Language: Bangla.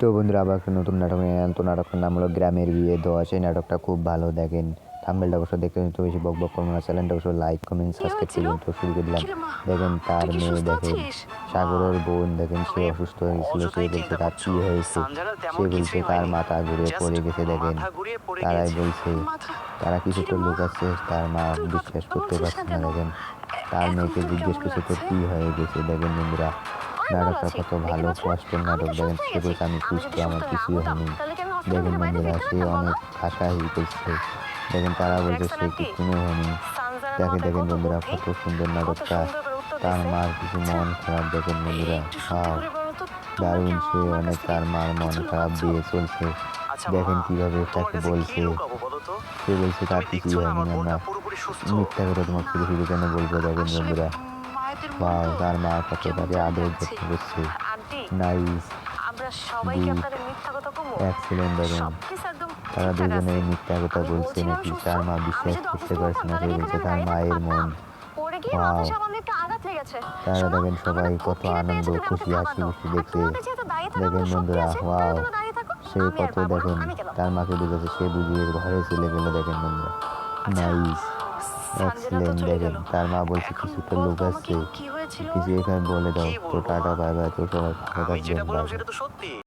তো বন্ধুরা আবার একটা নতুন নাটক নিয়ে তো নাটকটার নাম হলো গ্রামের বিয়ে দেওয়া সেই নাটকটা খুব ভালো দেখেন। থাম্বেলটা অবশ্য দেখতে তো বেশি বক বক করব না। চ্যানেলটা অবশ্য লাইক কমেন্ট সাবস্ক্রাইব? করবেন তো শুরু করে দিলাম। দেখেন তার মেয়ে দেখেন সাগরের বোন দেখেন সে অসুস্থ হয়ে গেছিল সে বলছে তার। কি হয়েছে। সে বলছে তার মাথা ঘুরে পড়ে গেছে দেখেন। তারাই বলছে তারা কিছু তো লোক আছে তার মা বিশ্বাস করতে পারছে না দেখেন। তার মেয়েকে জিজ্ঞেস করছে লাগছে? কি হয়ে গেছে? দেখেন বন্ধুরা নাটকটা কত ভালো কষ্টের নাটক দেখেন বলছে আমি গেছি। আমার কিছুই হয়নি। দেখেন বন্ধুরা সে অনেক? হাসাহাসি করছে দেখেন তারা বলছে সে আন্টি? কিছু হয়নি। দেখে দেখেন বন্ধুরা কত সুন্দর নাটকটা। করে তার মার কিছু মন খারাপ দেখেন বন্ধুরা। হাও। করে তোমরা দারুণ সে অনেক তার মার মন খারাপ দিয়ে চলছে। আচ্ছা দেখেন কীভাবে তাকে বলছে? সে বলছে তার কিছুই হয়নি আমার মিথ্যা কথা তোমাকে শুধু শুধু কেন বলব দেখেন বন্ধুরা। তো তার মা কত তাকে আদর করছে আন্টি নাইস। আমরা সবাই আপনাদের মিথ্যা কথা কমো এক্সিলেন্ট দেখেন তারা আছে। মিথ্যা কথা বলছে নাকি? তার মা বিশ্বাস করতে পারছে না বলছে তার মায়ের মন। তারা দেখেন সবাই কত আনন্দ খুশি হাসি খুশি দেখছে দেখেন বন্ধুরা আছে, ওয়াও সে কত দেখেন তার মাকে বুঝেছে সে বুঝিয়ে ঘরে চলে গেল দেখেন বন্ধুরা। আচ্ছা, নাইস। চলে দেখেন তার মা বলছে কিছু তো লোক আসছে কিছু এখানে বলে দাও তো টাটা বাই বাই তো সবাই ভালো থাকবেন